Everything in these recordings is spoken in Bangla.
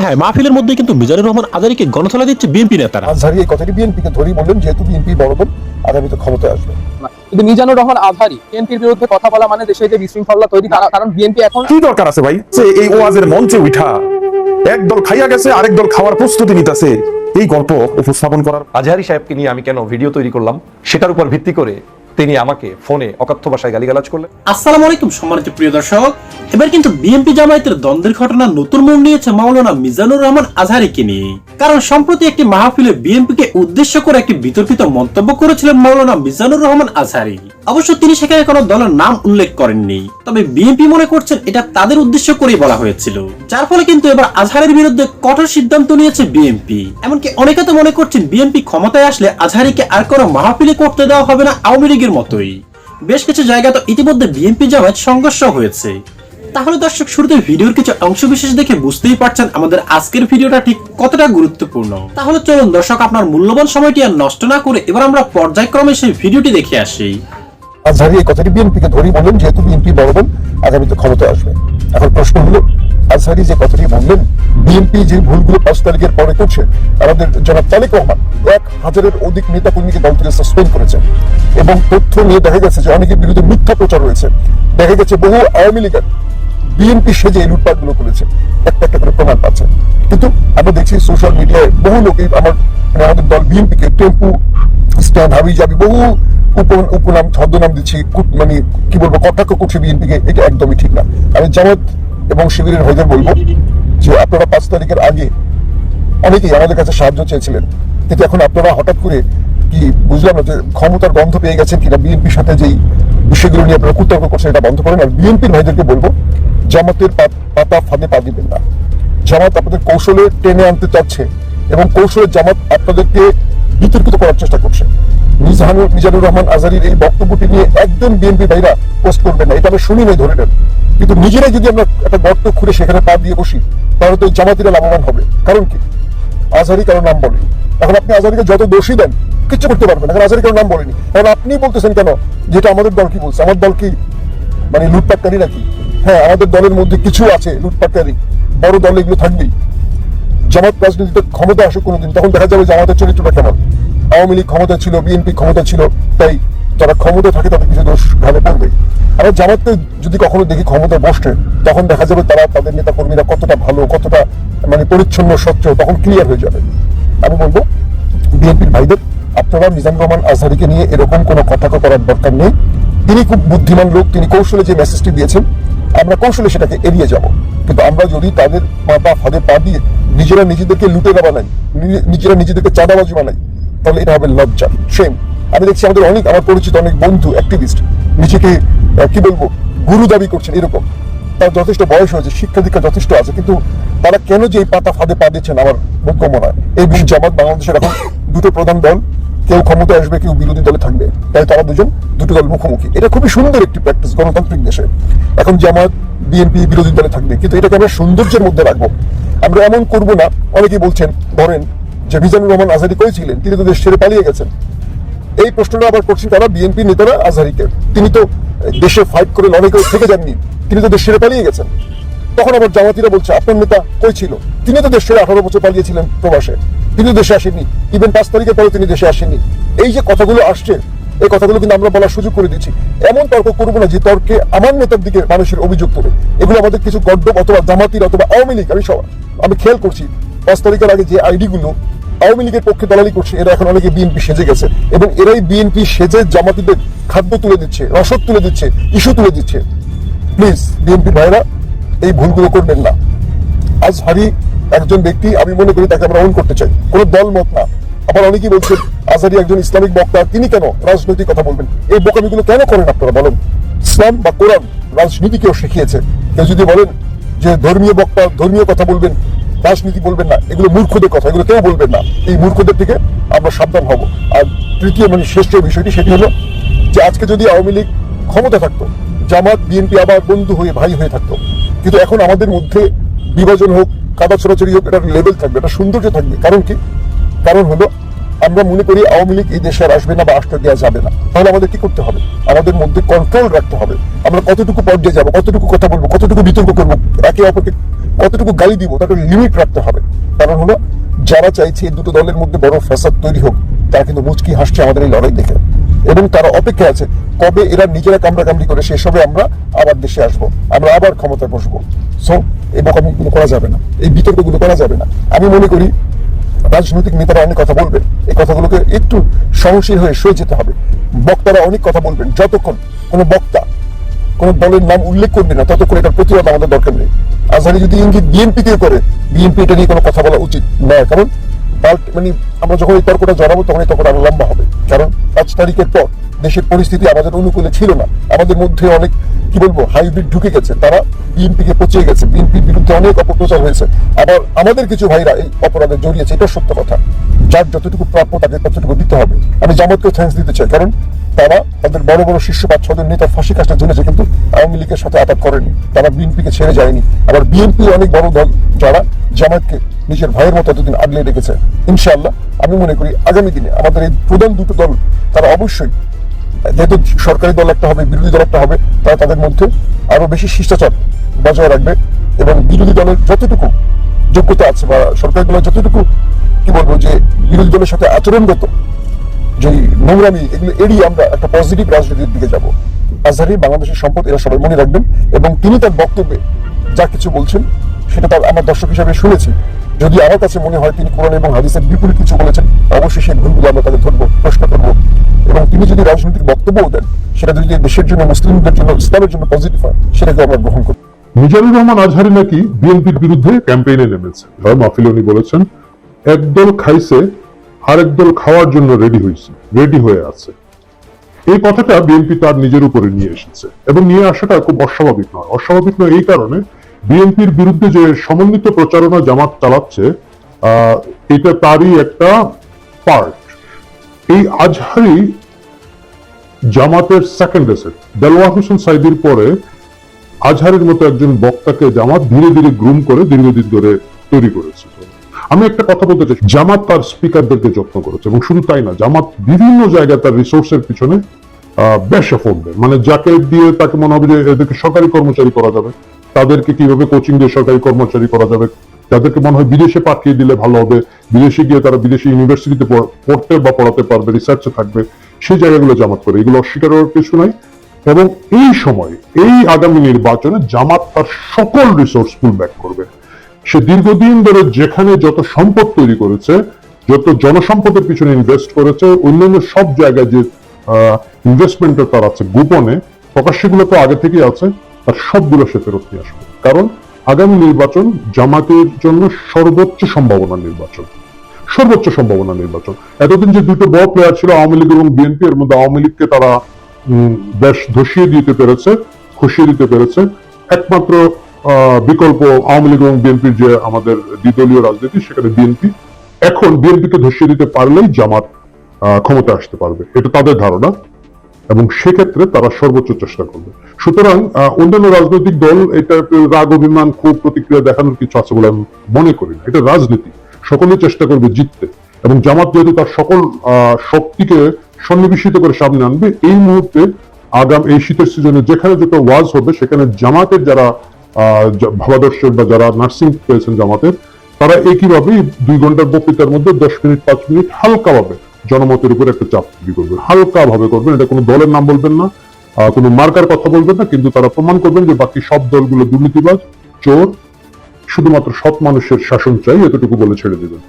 হায় হায় মাহফিলের মধ্যে কিন্তু মিজানুর রহমান আজারিকে গণথলা দিচ্ছে বিএনপি নেতারা। আজহারি এই কথাটি বিএনপিকে ধরেই বললেন যেহেতু বিএনপি বড় দল আগামীতে ক্ষমতায় আসবে। কিন্তু মিজানুর রহমান আজহারি বিএনপির বিরুদ্ধে কথা বলা মানে দেশে যে বিশৃঙ্খলা তৈরি কারণ বিএনপি এখন কি দরকার আছে ভাই? যে এই ওয়াজের মঞ্চে উঠা। এক দল খাইয়া গেছে আরেক দল খাওয়ার প্রস্তুতি নিতেছে। এই গল্প উপস্থাপন করার আজহারি সাহেবকে নিয়ে আমি কেন ভিডিও তৈরি করলাম? সেটার উপর ভিত্তি করে তিনি আমাকে ফোনে অকথ্য ভাষায় গালিগালাজ করলেন। আসসালামু আলাইকুম সম্মানিত প্রিয় দর্শক। এবার কিন্তু বিএনপি জামায়াতের দ্বন্দ্বের ঘটনা নতুন মোড় নিয়েছে মাওলানা মিজানুর রহমান আজহারিকে নিয়ে। কারণ সম্প্রতি একটি মাহফিলে বিএনপিকে উদ্দেশ্য করে একটি বিতর্কিত মন্তব্য করেছিলেন মাওলানা মিজানুর রহমান আজহারি। অবশ্য তিনি সেখানে কোনো দলের নাম উল্লেখ করেননি। তবে বিএনপি মনে করছেন এটা তাদের উদ্দেশ্য করেই বলা হয়েছিল। যার ফলে কিন্তু এবার আজহারের বিরুদ্ধে কঠোর সিদ্ধান্ত নিয়েছে বিএনপি এমনকি অনেকে তো মনে করছেন বিএনপি ক্ষমতায় আসলে আজহারিকে আর কোনো মাহফিলে করতে দেওয়া হবে না আওয়ামী লীগের মতোই। বেশ কিছু জায়গা তো ইতিমধ্যে বিএনপি জামায়াত সংঘর্ষ হয়েছে। তাহলে দর্শক, শুরুতে ভিডিওর কিছু অংশ বিশেষ দেখে বুঝতেই পারছেন আমাদের আজকের ভিডিওটা ঠিক কতটা গুরুত্বপূর্ণ। তাহলে চলুন দর্শক, আপনার মূল্যবান সময়টি আর নষ্ট না করে এবার আমরা পর্যায়ক্রমে সেই ভিডিওটি দেখে আসি। আজহারি এই কথাটি বিএনপিকে ধরেই বলেন, যেহেতু বিএনপি বড় দল আগামীতে ক্ষমতা আসবে। এখন প্রশ্ন হলো আজহারি যে কথাটি বললেন, বিএনপি যে ভুলগুলো পাঁচ তারিখের পরে করছে আমাদের জনাব তালেক রহমান এক হাজারের অধিক নেতা কর্মীকে দল থেকে সাসপেন্ড করেছেন এবং তথ্য নিয়ে দেখা গেছে যে অনেকের বিরুদ্ধে মিথ্যা প্রচার রয়েছে দেখা গেছে বহু আওয়ামী লীগের বিএনপি সেজে লুটপাটগুলো করেছে। একটা একটা করে প্রমাণ পাচ্ছে। কিন্তু আমরা দেখছি সোশ্যাল মিডিয়ায় বহু লোকই আমার আমাদের দল বিএনপিকে টেম্পু, স্ট্যান্ড, হাবি যাবি বহু উপ- উপনাম, ছদ্মনাম দিচ্ছি মানে কি বলব, কটাক্ষ করছে বিএনপিকে, এটা একদমই ঠিক না। আমি জামাত এবং শিবিরের হয়ে বলব যে আপনারা পাঁচ তারিখের আগে অনেকেই আমাদের কাছে সাহায্য চেয়েছিলেন। কিন্তু এখন আপনারা হঠাৎ করে কি বুঝলাম না যে ক্ষমতার গন্ধ পেয়ে গেছেন কিনা বিএনপির সাথে যেই বিষয়গুলো নিয়ে আপনারা কুতর্ক করছেন এটা বন্ধ করেন। আর বিএনপির ভাইদেরকে বলব, জামাতের পাতা ফাঁদে পা দিবেন না। জামাত আপনাদের কৌশলে টেনে আনতে চাচ্ছে এবং কৌশলে জামাত আপনাদেরকে বিতর্কিত করার চেষ্টা করছে। মিজানুর মিজানুর রহমান আজারির এই বক্তব্যটি নিয়ে একদম বিএনপি ভাইরা পোস্ট করবেন না। এটা আমি শুনি নাই, ধরে নেন। কিন্তু নিজেরাই যদি আমরা একটা গর্ত খুঁড়ে সেখানে পা দিয়ে বসি, তাহলে তো জামাতিরা লাভবান হবে। কারণ কি? আজহারি কারও নাম বলেনি। এখন আপনি আজহারিকে যত দোষী দেন, কিচ্ছু করতে পারবেন এখন আজহারি কারও নাম বলেনি। এখন আপনি বলতেছেন কেন? যেটা আমাদের দল কি বলছে? আমার দল কি মানে লুটপাটকারী নাকি? হ্যাঁ আমাদের দলের মধ্যে কিছু আছে লুটপাটকারী। বড় দল এগুলো থাকবেই। জামাত রাজনীতিতে ক্ষমতা আসুক কোনোদিন, তখন দেখা যাবে জামাতের চরিত্রটা কেমন। আওয়ামী লীগ ক্ষমতা ছিল বিএনপি ক্ষমতা ছিল, তাই যারা ক্ষমতা থাকে তাদের কিছু দোষ ঘালে পড়বে। আবার জামাতকে যদি কখনো দেখি ক্ষমতা বসছে, তখন দেখা যাবে তারা, তাদের নেতা কর্মীরা কতটা ভালো, কতটা মানে পরিচ্ছন্ন, স্বচ্ছ, তখন ক্লিয়ার হয়ে যাবে। আমি বলব বিএনপির ভাইদের, আপনারা মিজানুর রহমান আজহারিকে নিয়ে এরকম কোনো কথা করার দরকার নেই। তিনি খুব বুদ্ধিমান লোক, তিনি কৌশলে যে মেসেজটি দিয়েছেন, আমরা কৌশলে সেটাকে এড়িয়ে যাব। কিন্তু আমরা যদি তাদের মাথা ফাঁদে পা দিয়ে নিজেরা নিজেদেরকে লুটেরা বানাই নিজেরা নিজেদেরকে চাঁদাবাজি বানাই তাহলে এটা হবে লজ্জা সেম আমি দেখছি আমাদের অনেক, আমার পরিচিত অনেক বন্ধু অ্যাক্টিভিস্ট নিজেকে কি বলব, গুরু দাবি করছেন এরকম। তার যথেষ্ট বয়স হয়েছে, শিক্ষা দীক্ষা যথেষ্ট আছে, কিন্তু তারা কেন যে এই পাতা ফাঁদে পা দিচ্ছেন আমার বোধগম্য নয় এই বিশ জামাত বাংলাদেশের এখন দুটো প্রধান দল, কেউ ক্ষমতা আসবে, কেউ বিরোধী দলে থাকবে। তাই তারা দুজন, দুটো দল মুখোমুখি। এটা খুবই সুন্দর একটি প্র্যাকটিস গণতান্ত্রিক দেশে। এখন জামাত, বিএনপি বিরোধী দলে থাকবে, কিন্তু এটাকে আমরা সৌন্দর্যের মধ্যে রাখব। আমরা এমন করব না, অনেকেই বলছেন, ধরেন যে মিজানুর রহমান আজাদি করেছিলেন, তিনি তো দেশ ছেড়ে পালিয়ে গেছেন। এই প্রশ্নটা আবার করছেন তারা বিএনপি নেতারা আজহারিকে। তিনি তো দেশে ফাইট করে লড়াই করে থেকে যাননি, তিনি তো দেশ ছেড়ে পালিয়ে গেছেন। তখন আবার জামাতিরা বলছে, আপনার নেতা কই ছিল? তিনি তো দেশ ছেড়ে আঠারো বছর পালিয়েছিলেন প্রবাসে। তিনি দেশে আসেননি ইভেন পাঁচ তারিখের পরে তিনি দেশে আসেননি। এই যে কথাগুলো আসছে, এই কথাগুলো কিন্তু আমরা বলার সুযোগ করে দিচ্ছি। এমন তর্ক করব না যে তর্কে আমার নেতার দিকে মানুষের অভিযোগ করে এগুলো আমাদের কিছু গড্ডব অথবা জামাতির অথবা আওয়ামী লীগ, আমি সব- আমি খেয়াল করছি, পাঁচ তারিখের আগে যে আইডি গুলো আওয়ামী লীগের পক্ষে দালালি করছে, এরা এখন অনেকে বিএনপি সেজে গেছে। এবং এরাই বিএনপি সেজে জামাতিদের খাদ্য তুলে দিচ্ছে, রসদ তুলে দিচ্ছে, ইস্যু তুলে দিচ্ছে। প্লিজ বিএনপি ভাইরা, এই ভুলগুলো করবেন না। আজ হারি একজন ব্যক্তি, আমি মনে করি তাকে আমরা অন করতে চাই। কোনো দল, মত না। আবার অনেকেই বলছেন আজারি একজন ইসলামিক বক্তা, তিনি কেন রাজনৈতিক কথা বলবেন? এই বোকামিগুলো কেন করেন আপনারা, বলেন? ইসলাম বা কোরআন রাজনীতি কেউ শিখিয়েছে। কেউ যদি বলেন যে ধর্মীয় বক্তা ধর্মীয় কথা বলবেন রাজনীতি বলবেন না, এগুলো মূর্খদের কথা, এগুলো কেউ বলবেন না। এই মূর্খদের থেকে আমরা সাবধান হব। আর তৃতীয় মানে শ্রেষ্ঠ বিষয়টি, সেটি হলো যে আজকে যদি আওয়ামী লীগ ক্ষমতা থাকতো, জামাত, বিএনপি আবার বন্ধু হয়ে, ভাই হয়ে থাকতো, কিন্তু এখন আমাদের মধ্যে বিভাজন হোক, কাদা ছড়াছড়ি হোক এটার লেভেল থাকবে, এটা সৌন্দর্য থাকবে। কারণ কি? কারণ হলো আমরা মনে করি আওয়ামী লীগ এই দেশে আসবে না বা আসতে দেওয়া যাবে না। তাহলে আমাদের কি করতে হবে? আমাদের মধ্যে কন্ট্রোল রাখতে হবে। আমরা কতটুকু পর্যায়ে যাব, কতটুকু কথা বলব, কতটুকু বিতর্ক করব, একে অপরকে কতটুকু গালি দিব তার লিমিট রাখতে হবে। কারণ হলো, যারা চাইছে এই দুটো দলের মধ্যে বড় ফ্যাসাদ তৈরি হোক, তারা কিন্তু মুচকি হাসছে আমাদের এই লড়াই দেখে। এবং তারা অপেক্ষা আছে, কবে এরা নিজেরা কামড়া কামড়ি করে সেসবে আমরা আবার দেশে আসব, আমরা আবার ক্ষমতায় বসবো। সো এই বোকামিগুলো করা যাবে না, এই বিতর্কগুলো করা যাবে না। আমি মনে করি রাজনৈতিক নেতারা অনেক কথা বলবেন। এই কথাগুলোকে একটু সহনশীল হয়ে সয়ে যেতে হবে। বক্তারা অনেক কথা বলবেন। যতক্ষণ কোনো বক্তা কোন দলের নাম উল্লেখ করবে না, ততক্ষণ এটার প্রতিবাদ আমাদের দরকার নেই। আজহারি যদি ইঙ্গিত বিএনপি কে করে, বিএনপি এটা নিয়ে কোনো কথা বলা উচিত নয় কারণ মানে আমরা যখন এই তর্কটা জড়াবো তখন এই তর্কটা আরও লম্বা হবে। কারণ, পাঁচ তারিখের পর দেশের পরিস্থিতি আমাদের অনুকূলে ছিল না। আমাদের মধ্যে অনেক, কি বলব, হাইব্রিড ঢুকে গেছে। তারা বিএনপি কে পচিয়ে গেছে। বিএনপির বিরুদ্ধে অনেক অপপ্রচার হয়েছে। আবার আমাদের কিছু ভাইরা এই অপরাধে জড়িয়েছে, এটা সত্য কথা। যার যতটুকু প্রাপ্য তাকে ততটুকু দিতে হবে। আমি জামাতকেও থ্যাঙ্কস দিতে চাই, কারণ তারা তাদের বড় বড় শীর্ষ পাঁচ, ছজন নেতা ফাঁসি কাজটা ঝুলেছে কিন্তু আওয়ামী লীগের সাথে আঘাত করেনি। তারা বিএনপিকে ছেড়ে যায়নি। আবার বিএনপি অনেক বড় দল যারা জামাতকে নিজের ভাইয়ের মতো এতদিন আগলে রেখেছে। ইনশাআল্লাহ, আমি মনে করি আগামী দিনে আমাদের এই প্রধান দুটো দল, তারা অবশ্যই যেহেতু সরকারি দল একটা হবে, বিরোধী দল একটা হবে, তারা তাদের মধ্যে আরও বেশি শিষ্টাচার বজায় রাখবে এবং বিরোধী দলের যতটুকু যোগ্যতা আছে বা সরকারি দলের যতটুকু, কি বলব, যে বিরোধী দলের সাথে আচরণগত যে নোংরামি, এগুলো এড়িয়ে আমরা একটা পজিটিভ রাজনীতির দিকে যাব। আজহারি, বাংলাদেশের সম্পদ, এরা সবাই মনে রাখবেন এবং তিনি তার বক্তব্যে যা কিছু বলছেন, সেটা তার আমার দর্শক হিসাবে শুনেছি। যদি আমার কাছে মনে হয় তিনি কোরআন এবং হাদিসের বিপরীত কিছু বলেছেন, অবশ্যই সেই ভুলগুলো আমরা তাকে ধরবো, প্রশ্ন করব। এবং তিনি যদি রাজনৈতিক বক্তব্যও দেন, সেটা যদি দেশের জন্য, মুসলিমদের জন্য, ইসলামের জন্য পজিটিভ হয় সেটাকে আমরা গ্রহণ করব। মিজানুর রহমান আজহারি নাকি বিএনপির বিরুদ্ধে ক্যাম্পেইনে নেমেছে? মাহফিল উনি বলেছেন, একদল খাইছে আরেক দল খাওয়ার জন্য রেডি হয়েছে রেডি হয়ে আছে। এই কথাটা বিএনপি তার নিজের উপরে নিয়ে এসেছে এবং নিয়ে আসাটা খুব অস্বাভাবিক নয়। অস্বাভাবিক নয় এই কারণে বিএনপির বিরুদ্ধে যে সমন্বিত প্রচারণা জামাত চালাচ্ছে এটা তারই একটা পার্ট এই আজহারি জামাতের সেকেন্ড এসেট দেলোয়ার হোসেন সাইদির পরে আজহারের মতো একজন বক্তাকে জামাত ধীরে ধীরে গ্রুম করে দীর্ঘদিন ধরে তৈরি করেছে। আমি একটা কথা বলতে চাই, জামাত তার স্পিকারদেরকে যত্ন করেছে এবং শুধু তাই না, জামাত বিভিন্ন জায়গায় তার রিসোর্সের পিছনে বেশ এফোর্ট দেয়। মানে যাকে দিয়ে তাকে মনে হবে যে এদেরকে সরকারি কর্মচারী করা যাবে, তাদেরকে কীভাবে কোচিং দিয়ে সরকারি কর্মচারী করা যাবে যাদেরকে মনে হয় বিদেশে পাঠিয়ে দিলে ভালো হবে, বিদেশে গিয়ে তারা বিদেশি ইউনিভার্সিটিতে পড়তে বা পড়াতে পারবে রিসার্চে থাকবে। সেই জায়গাগুলো জামাত করে। এগুলো অস্বীকার করার কিছু নাই। এবং এই সময়, এই আগামী নির্বাচনে জামাত তার সকল রিসোর্স ফুল ব্যাক করবে। সে দীর্ঘদিন ধরে যেখানে যত সম্পদ তৈরি করেছে, যত জনসম্পদের পিছনে ইনভেস্ট করেছে, অন্যান্য সব জায়গায় যে ইনভেস্টমেন্টের তার আছে গোপনে, প্রকাশ্যগুলো তো আগে থেকেই আছে, তার সবগুলো সে ফেরত নিয়ে আসবে। কারণ আগামী নির্বাচন জামাতের জন্য সর্বোচ্চ সম্ভাবনা নির্বাচন। সর্বোচ্চ সম্ভাবনা নির্বাচন। এতদিন যে দুটো বড় প্লেয়ার ছিল, আওয়ামী লীগ এবং বিএনপি, এর মধ্যে আওয়ামী লীগকে তারা বেশ ধসিয়ে দিতে পেরেছে খুশিয়ে দিতে পেরেছে। একমাত্র বিকল্প আওয়ামী লীগ এবং বিএনপির যে আমাদের দ্বিদলীয় রাজনীতি, সেখানে বিএনপি। এখন বিএনপিকে ধসিয়ে দিতে পারলেই জামাত ক্ষমতা আসতে পারবে। এটা তাদের ধারণা, এবং সেক্ষেত্রে তারা সর্বোচ্চ চেষ্টা করবে। সুতরাং অন্যান্য রাজনৈতিক দল এটা রাগ, অভিমান খুব প্রতিক্রিয়া দেখানোর কিছু আছে বলে আমি মনে করি না। এটা রাজনীতি। সকলে চেষ্টা করবে জিততে। এবং জামাত যেহেতু তার সকল শক্তিকে সন্নিবেশিত করে সামনে আনবে, এই মুহূর্তে আগাম, এই শীতের সিজনে যেখানে যত ওয়াজ হবে, সেখানে জামাতের যারা যা- বা যারা নার্সিং পেয়েছেন জামাতের, তারা একইভাবে দুই ঘণ্টার বক্তৃতার মধ্যে দশ মিনিট, পাঁচ মিনিট হালকাভাবে জনমতের উপর একটা চাপ তৈরি করবে হালকা ভাবে করবেন, এটা কোনো দলের নাম বলবেন না কোনো মার্কার কথা বলবেন না, কিন্তু তারা প্রমাণ করবেন যে বাকি সব দলগুলো দুর্নীতিবাজ, চোর শুধুমাত্র সৎ মানুষের শাসন চাই, এতটুকু বলে ছেড়ে দেবেন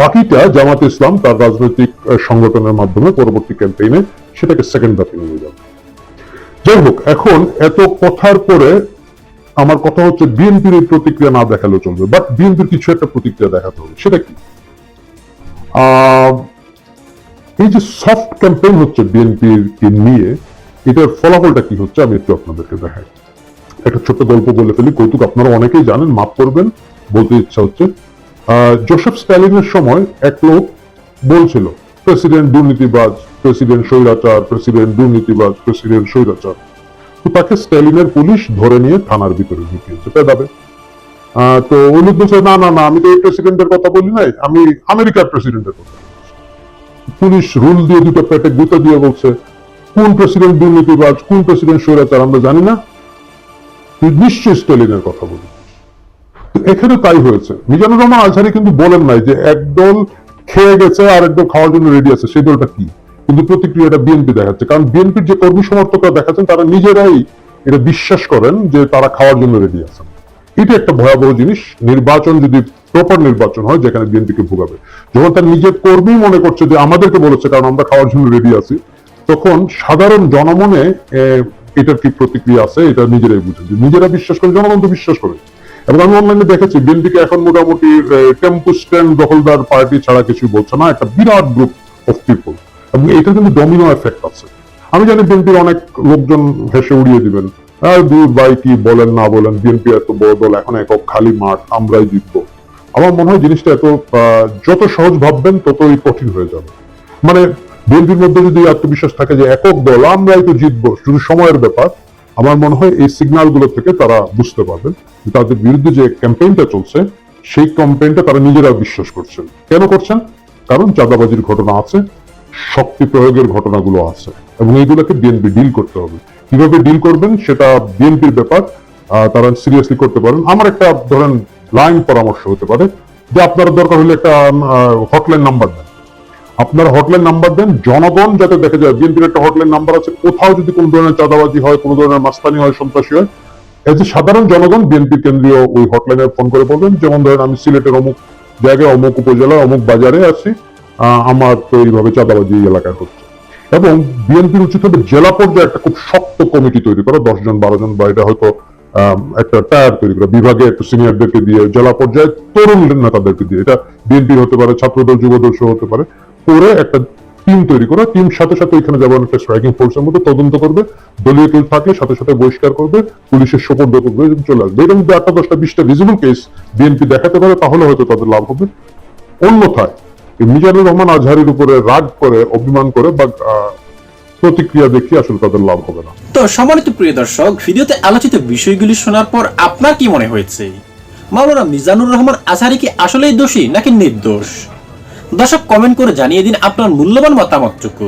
বাকিটা জামাত ইসলাম তার রাজনৈতিক সংগঠনের মাধ্যমে পরবর্তী ক্যাম্পেইনে সেটাকে সেকেন্ড ধাপে নিয়ে যাবে। যাই হোক, এখন এত কথার পরে আমার কথা হচ্ছে বিএনপির এই প্রতিক্রিয়া না দেখালেও চলবে বাট বিএনপির কিছু একটা প্রতিক্রিয়া দেখাতে হবে, সেটা কি? এই যে সফট ক্যাম্পেইন হচ্ছে বিএনপির নিয়ে, এটার ফলাফলটা কি হচ্ছে আমি একটু আপনাদেরকে দেখাই। একটা ছোট্ট গল্প বলে ফেলি। কৌতুক আপনারা অনেকেই জানেন, মাফ করবেন, বলতে ইচ্ছা হচ্ছে। জোসেফ স্ট্যালিনের সময় এক লোক বলছিল, প্রেসিডেন্ট দুর্নীতিবাজ, প্রেসিডেন্ট স্বৈরাচার, প্রেসিডেন্ট দুর্নীতিবাজ, প্রেসিডেন্ট স্বৈরাচার। তো তাকে স্ট্যালিনের পুলিশ ধরে নিয়ে থানার ভিতরে ঢুকিয়েছে। পেদাবে তো লোক বলছে না না না, আমি তো এই প্রেসিডেন্টের কথা বলি নাই, আমি আমেরিকার প্রেসিডেন্টের কথা পুলিশ রুল দিয়ে দুটো পেটে গুঁতো দিয়ে বলছে, কোন প্রেসিডেন্ট দুর্নীতিবাজ, কোন প্রেসিডেন্ট স্বৈরাচার, আমরা জানি না। নিশ্চয়ই স্টেলিনের কথা বলি এখানে তাই হয়েছে। মিজানুর রহমান আজহারি কিন্তু বলেন নাই যে একদল খেয়ে গেছে আর একদল খাওয়ার জন্য রেডি আছে। সেই দলটা কি? কিন্তু প্রতিক্রিয়াটা বিএনপি দেখাচ্ছে। কারণ বিএনপির যে কর্মী সমর্থকরা দেখাচ্ছেন, তারা নিজেরাই এটা বিশ্বাস করেন যে তারা খাওয়ার জন্য রেডি আছেন এটা একটা ভয়াবহ জিনিস। নির্বাচন যদি প্রপার নির্বাচন হয়, যেখানে বিএনপিকে ভোগাবে। যখন তার নিজের কর্মী মনে করছে যে আমাদেরকে বলেছে, কারণ আমরা খাওয়ার জন্য রেডি আছি, তখন সাধারণ জনমনে এটার কি প্রতিক্রিয়া আছে? এটা নিজেরাই বুঝে নিজেরা বিশ্বাস করে, জনগণ তো বিশ্বাস করে। এবং আমি অনলাইনে দেখেছি, বিএনপিকে এখন মোটামুটি টেম্পো স্ট্যান্ড দখলদার পার্টি ছাড়া কিছু বলছে না, একটা বিরাট গ্রুপ অফ পিপল এবং এটা কিন্তু ডমিনো এফেক্ট আছে। আমি জানি বিএনপির অনেক লোকজন হেসে উড়িয়ে দিবেন। দূর ভাই কি বলেন, না বলেন, বিএনপি এত বড় দল, এখন একক খালি মাঠ, আমরাই জিতবো। আমার মনে হয় জিনিসটা এত যত সহজ ভাববেন, ততই কঠিন হয়ে যাবে। মানে বিএনপির মধ্যে যদি আত্মবিশ্বাস থাকে যে একক দল, আমরাই তো জিতবো, শুধু সময়ের ব্যাপার, আমার মনে হয় এই সিগন্যালগুলো থেকে তারা বুঝতে পারবেন তাদের বিরুদ্ধে যে ক্যাম্পেইনটা চলছে, সেই ক্যাম্পেইনটা তারা নিজেরা বিশ্বাস করছেন। কেন করছেন? কারণ চাঁদাবাজির ঘটনা আছে, শক্তি প্রয়োগের ঘটনাগুলো আছে, এবং এইগুলোকে বিএনপি ডিল করতে হবে। কীভাবে ডিল করবেন সেটা বিএনপির ব্যাপার তারা সিরিয়াসলি করতে পারেন। আমার একটা ধরেন লাইন পরামর্শ হতে পারে, যে আপনার দরকার হলে একটা হটলাইন নাম্বার দেন। আপনার হটলাইন নাম্বার দেন, জনগণ যাতে দেখে যায় বিএনপির একটা হটলাইন নাম্বার আছে, কোথাও যদি কোনো ধরনের চাঁদাবাজি হয়, কোনো ধরনের মাস্তানি হয়, সন্ত্রাসী হয়, এই যে সাধারণ জনগণ বিএনপি কেন্দ্রীয় ওই হটলাইনে ফোন করে বলবেন, যেমন ধরেন আমি সিলেটের অমুক জায়গায়, অমুক উপজেলা অমুক বাজারে আছি আমার তো এইভাবে চাঁদাবাজি এলাকায় হচ্ছে। এবং বিএনপির উচিত হবে জেলা পর্যায়ে একটা খুব শক্ত কমিটি তৈরি করা, দশ জন, বারো জন, বা এটা হয়তো একটা টায়ার তৈরি করা বিভাগে একটু সিনিয়রদেরকে দিয়ে, জেলা পর্যায়ে তরুণ নেতাদেরকে দিয়ে, এটা বিএনপি হতে পারে, ছাত্রদল, যুবদল হতে পারে। করে একটা টিম তৈরি করা টিম সাথে সাথে ওইখানে যেমন একটা স্ট্রাইকিং ফোর্সের মধ্যে তদন্ত করবে, দলীয় কেউ থাকলে সাথে সাথে বহিষ্কার করবে, পুলিশের সোপর্দ করবে চলে আসবে। এরকম যদি আটটা, দশটা, বিশটা ভিজিবল কেস বিএনপি দেখাতে পারে, তাহলে হয়তো তাদের লাভ হবে। অন্যথায় মিজানুর রহমান আজহারির উপরে রাগ করে, অভিমান করে বা প্রতিক্রিয়া দেখিয়ে আসলে তাদের লাভ হবে না। তো সম্মানিত প্রিয় দর্শক, ভিডিওতে আলোচিত বিষয়গুলি শোনার পর আপনার কি মনে হয়েছে? মাওলানা মিজানুর রহমান আজহারি কি আসলেই দোষী নাকি নির্দোষ? দর্শক কমেন্ট করে জানিয়ে দিন আপনার মূল্যবান মতামতটুকু।